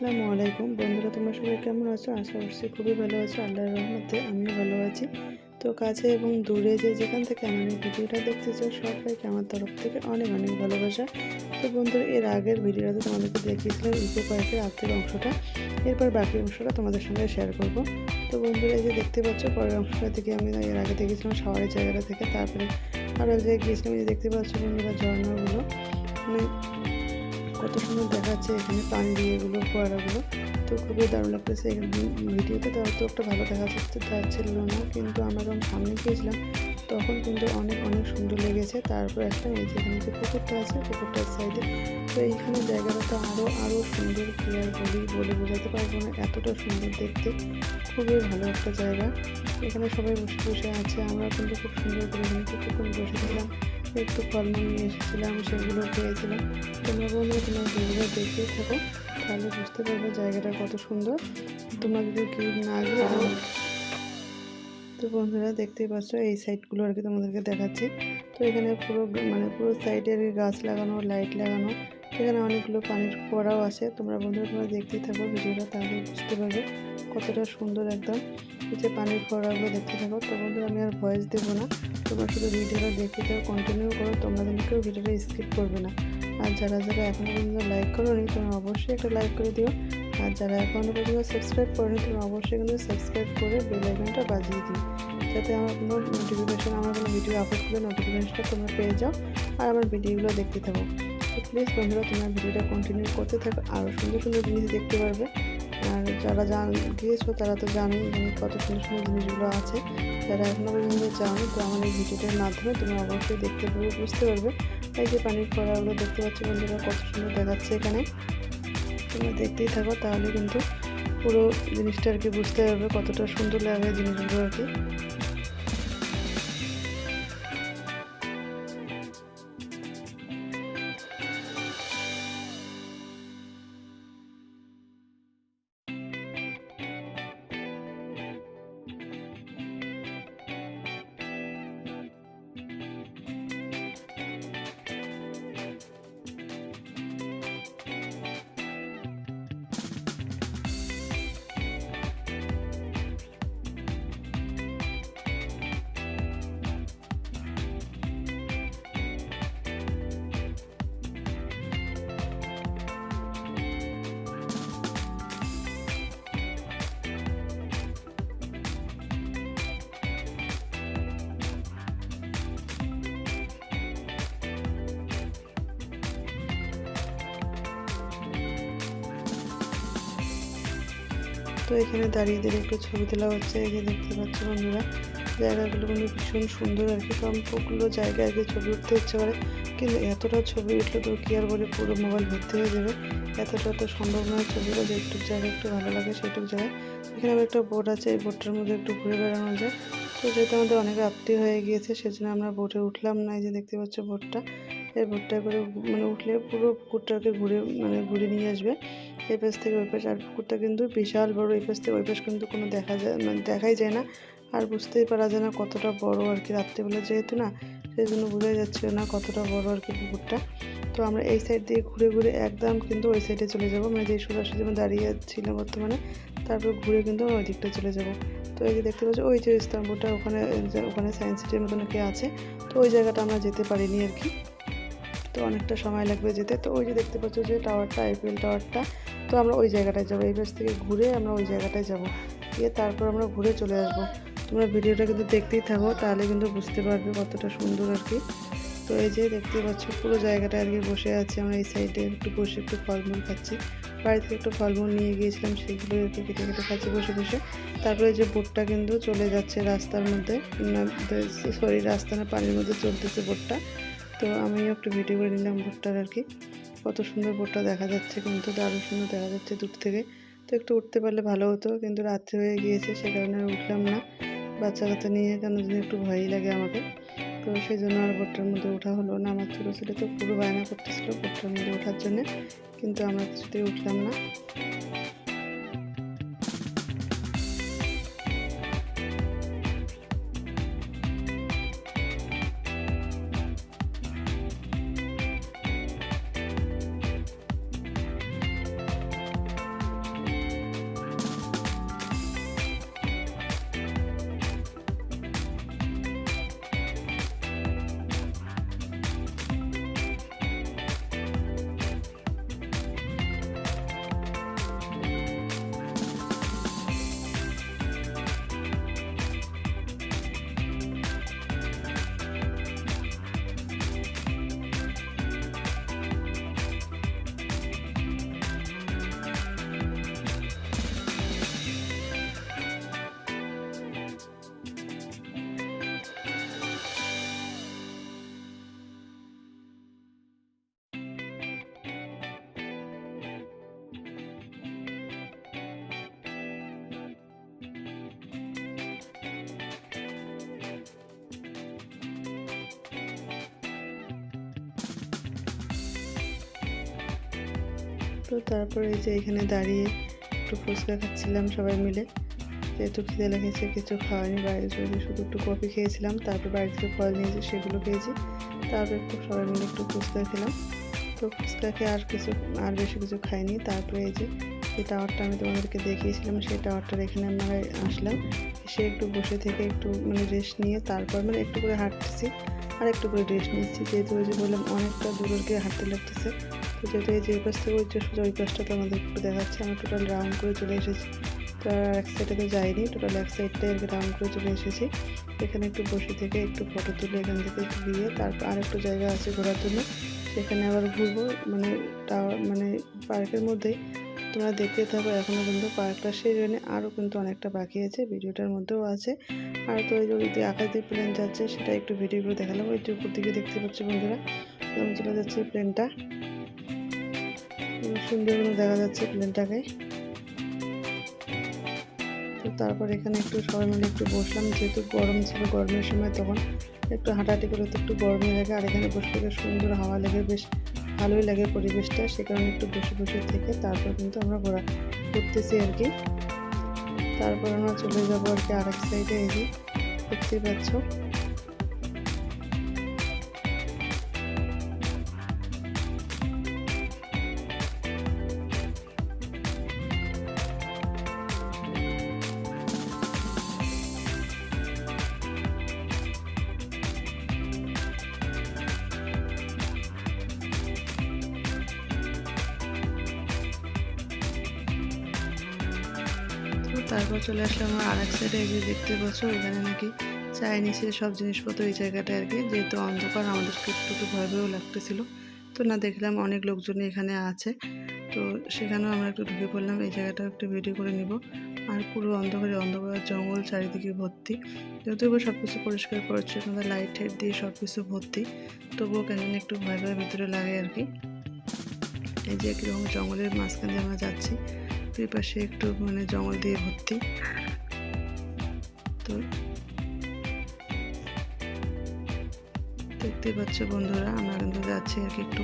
আসসালামু আলাইকুম। বন্ধুরা, তোমরা সবাই কেমন আছো? আশা করছি খুবই ভালো আছো। আল্লাহর রহমতে আমিও ভালো আছি। তো কাছে এবং দূরে যে যেখান থেকে আমি এই ভিডিওটা দেখতে চাও সবাইকে আমার তরফ থেকে অনেক অনেক ভালোবাসা। তো বন্ধুরা, এর আগের ভিডিওটাতে তোমাদেরকে দেখিয়েছিলাম ইকো পার্কের আর্থিক অংশটা। এরপর বাকি অংশটা তোমাদের সঙ্গে শেয়ার করব। তো বন্ধুরা, এই যে দেখতে পাচ্ছ, পরের অংশটা থেকে আমি এর আগে দেখেছিলাম শাওয়ারের জায়গাটা থেকে। তারপরে আরও যে গিয়েছিলাম যে দেখতে পাচ্ছ বন্ধুরা, ঝর্ণাগুলো। মানে কত সুন্দর দেখাচ্ছে এখানে পানি দিয়ে এগুলো, ফোয়ারাগুলো, তো খুবই দারুণ লাগতেছে ভিডিওতে তো অত একটা ভালো দেখা যাচ্ছে ছিল না, কিন্তু আমরা যখন সামনে গিয়েছিলাম, তখন কিন্তু অনেক অনেক সুন্দর লেগেছে। তারপর একটা এই যেখানে যে পুকুরটা আছে, পুকুরটার সাইডে, তো এইখানে জায়গাটা তো আরও আরও সুন্দর ক্লিয়ার বলি, বলে বোঝাতে পারব না, এতটা সুন্দর দেখতে। খুবই ভালো একটা জায়গা। এখানে সবাই বসে বসে আছে, আমরা কিন্তু খুব সুন্দর করে এখানে কিছুক্ষণ বসেছিলাম একটু ফলমূল নিয়ে এসেছিলাম, সেগুলো খেয়েছিলাম। তোমরা বন্ধুরা তোমার ভিডিও দেখতেই থাকো, তাহলে বুঝতে পারবে জায়গাটা কত সুন্দর। তোমরা যদি কি না তো বন্ধুরা দেখতেই পাচ্ছ, এই সাইডগুলো আর কি তোমাদেরকে দেখাচ্ছি। তো এখানে পুরো মানে পুরো সাইডে গাছ লাগানো, লাইট লাগানো, এখানে অনেকগুলো পানির ফোয়ারাও আছে। তোমরা বন্ধুরা তোমরা দেখতেই থাকো ভিডিওটা, তাহলে বুঝতে পারবে কতটা সুন্দর একদম। যে পানির ফোয়ারাগুলো দেখতে থাকো তো বন্ধুরা, আমি আর ভয়েস দেবো না। তোমরা শুধু ভিডিওটা দেখতে থাকো কন্টিনিউ করো, তোমরা কিন্তু কেউ ভিডিওটা স্কিপ করবে না। আর যারা যারা এখনও পর্যন্ত লাইক করো নি তোমরা অবশ্যই একটা লাইক করে দিও। আর যারা এখনও পর্যন্ত সাবস্ক্রাইব করেনি, তোমরা অবশ্যই কিন্তু সাবস্ক্রাইব করে বেল আইকনটা বাজিয়ে দিও। যাতে আমার কোনো নোটিফিকেশান আমার কোনো ভিডিও আপলোড করলে নোটিফিকেশানটা তোমরা পেয়ে যাও আর আমার ভিডিওগুলো দেখতে থাকো। তো প্লিজ বন্ধুরা, তোমরা ভিডিওটা কন্টিনিউ করতে থাকো। আরও সুন্দর সুন্দর জিনিস দেখতে পারবে। আর যারা জান গিয়েছো তারা তো জানেই মানে কত সুন্দর সুন্দর জিনিসগুলো আছে। যারা এখনও পর্যন্ত চান তো আমার এই ভিডিওটার মাধ্যমে তুমি অবশ্যই দেখতে পাবে বুঝতে পারবে। এই যে পানির ফোড়াগুলো দেখতে পাচ্ছ বন্ধুরা, কত সুন্দর দেখাচ্ছে এখানে। তুমি দেখতেই থাকো, তাহলে কিন্তু পুরো জিনিসটা আর কি বুঝতে পারবে কতটা সুন্দর লাগে জিনিসগুলো আর কি। তো এখানে দাঁড়িয়ে দাঁড়িয়ে একটু ছবি তোলা হচ্ছে। এই যে দেখতে পাচ্ছ বন্ধুরা, জায়গাগুলো কিন্তু ভীষণ সুন্দর আর কি। সম্পূর্ণ জায়গায় আর কি ছবি উঠতে ইচ্ছে করে কিন্তু এতটা ছবি উঠলে তো কি আর বলে, পুরো মোবাইল ভর্তি হয়ে যাবে। এতটা তো সম্ভব নয় ছবিটা যে একটু জায়গায় একটু ভালো লাগে সেটুকু জায়গায় এখানে আবার একটা বোট আছে, এই বোটটার মধ্যে একটু ঘুরে বেড়ানো যায়। তো যেহেতু আমাদের অনেক রাত্রি হয়ে গিয়েছে, সেজন্য আমরা বোটে উঠলাম না। এই যে দেখতে পাচ্ছ বোটটা এই বোটটায় করে মানে উঠলে পুরো পুকুরটাকে ঘুরে মানে ঘুরে নিয়ে আসবে। এই পাশ থেকে ওই পাশ, আর পুকুরটা কিন্তু বিশাল বড়, এই পাশ থেকে ওই পাশ কিন্তু কোনো দেখা যায় মানে দেখাই যায় না। আর বুঝতেই পারা যায় না কতটা বড় আর কি রাত্রিবেলা যেহেতু না, সেই জন্য বোঝাই যাচ্ছে না কতটা বড় আর কি পুকুরটা তো আমরা এই সাইড দিয়ে ঘুরে ঘুরে একদম কিন্তু ওই সাইডে চলে যাব মানে যে সোজাসুজি আমি দাঁড়িয়ে ছিলাম বর্তমানে, তারপর ঘুরে কিন্তু আমরা ওই দিকটা চলে যাব। তো এই যে দেখতে পাচ্ছি, ওই যে স্তম্ভটা ওখানে ওখানে সায়েন্স সিটির মতন কি আছে, তো ওই জায়গাটা আমরা যেতে পারিনি আর কি। তো অনেকটা সময় লাগবে যেতে। তো ওই যে দেখতে পাচ্ছ যে টাওয়ারটা আইপিএল টাওয়ারটা তো আমরা ওই জায়গাটায় যাব, এই পাশ থেকে ঘুরে আমরা ওই জায়গাটায় যাব। গিয়ে তারপর আমরা ঘুরে চলে আসব। তোমরা ভিডিওটা কিন্তু দেখতেই থাকো, তাহলে কিন্তু বুঝতে পারবে কতটা সুন্দর আর কি। তো এই যে দেখতে পাচ্ছ, পুরো জায়গাটা আর কি বসে আছে আমরা, এই সাইডে একটু বসে একটু ফলমূল খাচ্ছি। বাড়ি থেকে একটু ফলমূল নিয়ে গিয়েছিলাম, সেগুলো একটু কেটে কেটে খাচ্ছি বসে বসে। তারপরে যে বোটটা কিন্তু চলে যাচ্ছে রাস্তার মধ্যে সরি রাস্তা না পানির মধ্যে চলতেছে বোটটা। তো আমিও একটু ভিডিও করে নিলাম বোটটার আর কি। কত সুন্দর বোটটা দেখা যাচ্ছে কিন্তু দারুণ সুন্দর দেখা যাচ্ছে দূর থেকে। তো একটু উঠতে পারলে ভালো হতো, কিন্তু রাত্রে হয়ে গিয়েছে, সে কারণে আর উঠলাম না। বাচ্চা কাচ্চা নিয়ে কেন যদি একটু ভয়ই লাগে আমাকে। তো সেই জন্য আর বোটটার মধ্যে ওঠা হলো না। আমার ছোটো ছেলে তো পুরো বায়না করতেছিল বোটটার মধ্যে ওঠার জন্যে, কিন্তু আমরা কিছুতেই উঠলাম না। তো তারপরে এই যে এখানে দাঁড়িয়ে একটু ফুচকা খাচ্ছিলাম সবাই মিলে। যেহেতু খিদে লেগেছে, কিছু খাওয়ানি বাইরে চলে শুধু একটু কফি খেয়েছিলাম, তারপর বাড়ি থেকে ফল নিয়েছি সেগুলো খেয়েছি। তারপর একটু সবাই মিলে একটু ফুচকা খেলাম। তো ফুচকা খেয়ে আর কিছু, আর বেশি কিছু খাইনি। তারপরে এই যে যে টাওয়ারটা আমি তোমাদেরকে দেখিয়েছিলাম, সেই টাওয়ারটার এখানে আমরা আসলাম। সে একটু বসে থেকে একটু মানে রেস্ট নিয়ে তারপর মানে একটু করে হাঁটতেছি। আর একটু করে রেস্ট নিচ্ছি, যেহেতু ওই যে বললাম অনেকটা দূর গিয়ে হাঁটতে লাগতেছে। তো যেহেতু এই যে পাশ থেকে ওই সোজা ওই পাশটা তোমাদের একটু দেখাচ্ছে। আমি টোটাল রাউন্ড করে চলে এসেছি। তো এক সাইডে তো যাইনি টোটাল এক সাইডটাই আর রাউন্ড করে চলে এসেছি। এখানে একটু বসে থেকে একটু ফটো তুলে এখান থেকে দিয়ে তারপর আর একটু জায়গা আছে ঘোরার জন্য। সেখানে আবার ঘুরবো মানে টাওয়ার মানে পার্কের মধ্যেই। তোমরা দেখতে থাকো এখনও কিন্তু পার্কটা সেই জন্য আরও কিন্তু অনেকটা বাকি আছে, ভিডিওটার মধ্যেও আছে। আর তো ওই যে আকাশ দিয়ে প্লেন যাচ্ছে, সেটা একটু ভিডিও করে দেখালাম। ওই যে উপর দিকে দেখতে পাচ্ছি বন্ধুরা এরকম চলে যাচ্ছে প্লেনটা সুন্দর করে দেখা যাচ্ছে প্লেনটাকে তো তারপর এখানে একটু সবাই মিলে একটু বসলাম। যেহেতু গরম ছিল গরমের সময়, তখন একটু হাঁটাহাঁটি করে তো একটু গরমই লাগে আর এখানে বসে থেকে সুন্দর হাওয়া লেগে, বেশ ভালোই লাগে পরিবেশটা। সে কারণে একটু বসে বসে থেকে তারপর কিন্তু আমরা ঘোরা ঘুরতেছি আর কি। তারপর আমরা চলে যাব আর কি আরেক সাইডে এই যে দেখতেই পাচ্ছ। তারপর চলে আসলাম আমার আর এক সাইডে এই যে দেখতে পাচ্ছ, এখানে নাকি চাইনিজের সব জিনিসপত্র এই জায়গাটা আর কি, যেহেতু অন্ধকার আমাদেরকে একটু একটু ভয় ভয়ও লাগতেছিল। তো না, দেখলাম অনেক লোকজনই এখানে আছে। তো সেখানেও আমরা একটু ঢুকে পড়লাম, এই জায়গাটাও একটু ভিডিও করে নিব। আর পুরো অন্ধকারে, অন্ধকার জঙ্গল চারিদিকে ভর্তি। যেহেতু এবার সব কিছু পরিষ্কার করছে লাইট টাইট দিয়ে সব কিছু ভর্তি, তবুও কেন একটু ভয় ভয় ভিতরে লাগে আর কি। এই যে কীরকম জঙ্গলের মাঝখান আমরা যাচ্ছি। দুই পাশে একটু মানে জঙ্গল দিয়ে ভর্তি। তো দেখতে পাচ্ছ বন্ধুরা, আমরা কিন্তু যাচ্ছি আর কি একটু।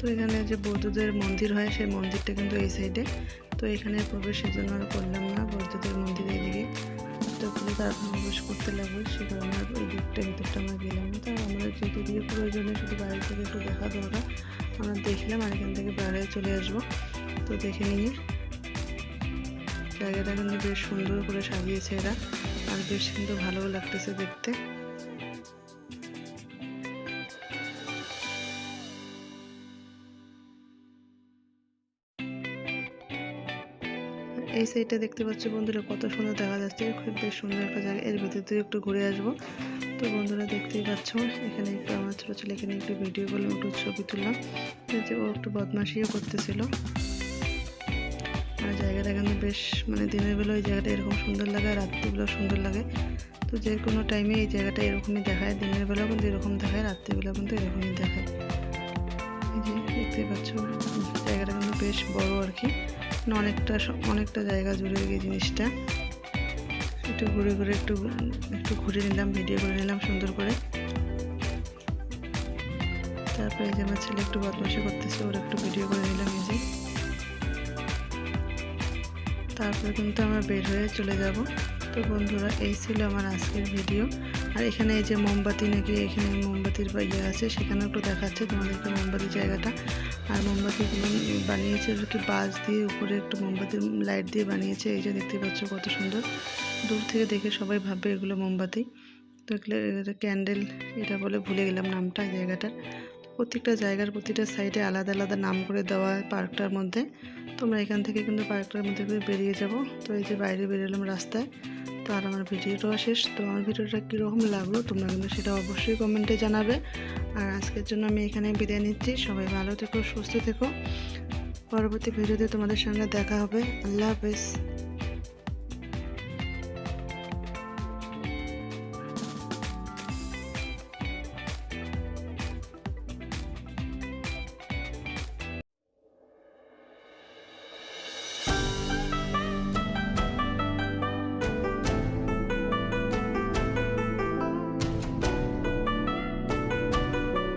তো এখানে যে বৌদ্ধদের মন্দির হয়, সেই মন্দিরটা কিন্তু এই সাইডে তো এখানে প্রবেশের জন্য আর করলাম না, বৌদ্ধদের মন্দির এদিকে। তো তারপর প্রবেশ করতে লাগবে সে কারণে আর ওই দিকটা, ভিতরটা আমরা গেলাম তো আমরা যেহেতু দিয়ে প্রয়োজনে শুধু বাইরে থেকে একটু দেখা দরকার আমরা দেখলাম আর এখান থেকে বাইরে চলে আসব। তো দেখে নিয়ে জায়গাটা কিন্তু বেশ সুন্দর করে সাজিয়েছে এরা, আর বেশ কিন্তু ভালোও লাগতেছে দেখতে। এই সাইডটা দেখতে পাচ্ছ বন্ধুরা, কত সুন্দর দেখা যাচ্ছে। খুব বেশ সুন্দর একটা জায়গা। এর ভিতর দিয়ে একটু ঘুরে আসব। তো বন্ধুরা, দেখতেই পাচ্ছ, এখানে একটু আমার ছোটো ছেলে এখানে একটু ভিডিও করলাম একটু ছবি তুললাম। যে ও একটু বদমাশিও করতেছিল। আর জায়গাটা কিন্তু বেশ মানে দিনের বেলা ওই জায়গাটা এরকম সুন্দর লাগে, রাত্রিবেলাও সুন্দর লাগে। তো যে কোনো টাইমে এই জায়গাটা এরকমই দেখায়, দিনের বেলাও কিন্তু এরকম দেখায় রাত্রিবেলা কিন্তু এরকমই দেখায়। এই যে দেখতে পাচ্ছ, জায়গাটা কিন্তু বেশ বড় আর কি। অনেকটা অনেকটা জায়গা জুড়ে গিয়ে জিনিসটা। একটু ঘুরে ঘুরে একটু একটু ঘুরে নিলাম ভিডিও করে নিলাম সুন্দর করে। তারপরে যে আমার ছেলে একটু বদমাশি করতেছে, ওর একটু ভিডিও করে নিলাম এই যে। তারপরে কিন্তু আমরা বের হয়ে চলে যাব। তো বন্ধুরা, এই ছিল আমার আজকের ভিডিও আর এখানে এই যে মোমবাতি নাকি এখানে মোমবাতির ইয়ে আছে, সেখানে একটু দেখাচ্ছে তোমাদেরকে মোমবাতির জায়গাটা। আর মোমবাতিগুলো বানিয়েছে একটু বাস দিয়ে উপরে একটু মোমবাতির লাইট দিয়ে বানিয়েছে, এই যে দেখতে পাচ্ছ কত সুন্দর। দূর থেকে দেখে সবাই ভাববে এগুলো মোমবাতি। তো এগুলো ক্যান্ডেল, এটা বলে ভুলে গেলাম নামটা জায়গাটার। প্রত্যেকটা জায়গার প্রতিটা সাইডে আলাদা আলাদা নাম করে দেওয়া পার্কটার মধ্যে। তোমরা এখান থেকে কিন্তু পার্কটার মধ্যে করে বেরিয়ে যাব। তো এই যে বাইরে বেরোলাম রাস্তায়। তো আর আমার ভিডিওটাও শেষ। তো আমার ভিডিওটা কীরকম লাগল তোমরা কিন্তু সেটা অবশ্যই কমেন্টে জানাবে। আর আজকের জন্য আমি এখানে বিদায় নিচ্ছি। সবাই ভালো থেকো, সুস্থ থেকো। পরবর্তী ভিডিওতে তোমাদের সঙ্গে দেখা হবে। আল্লাহ হাফেজ।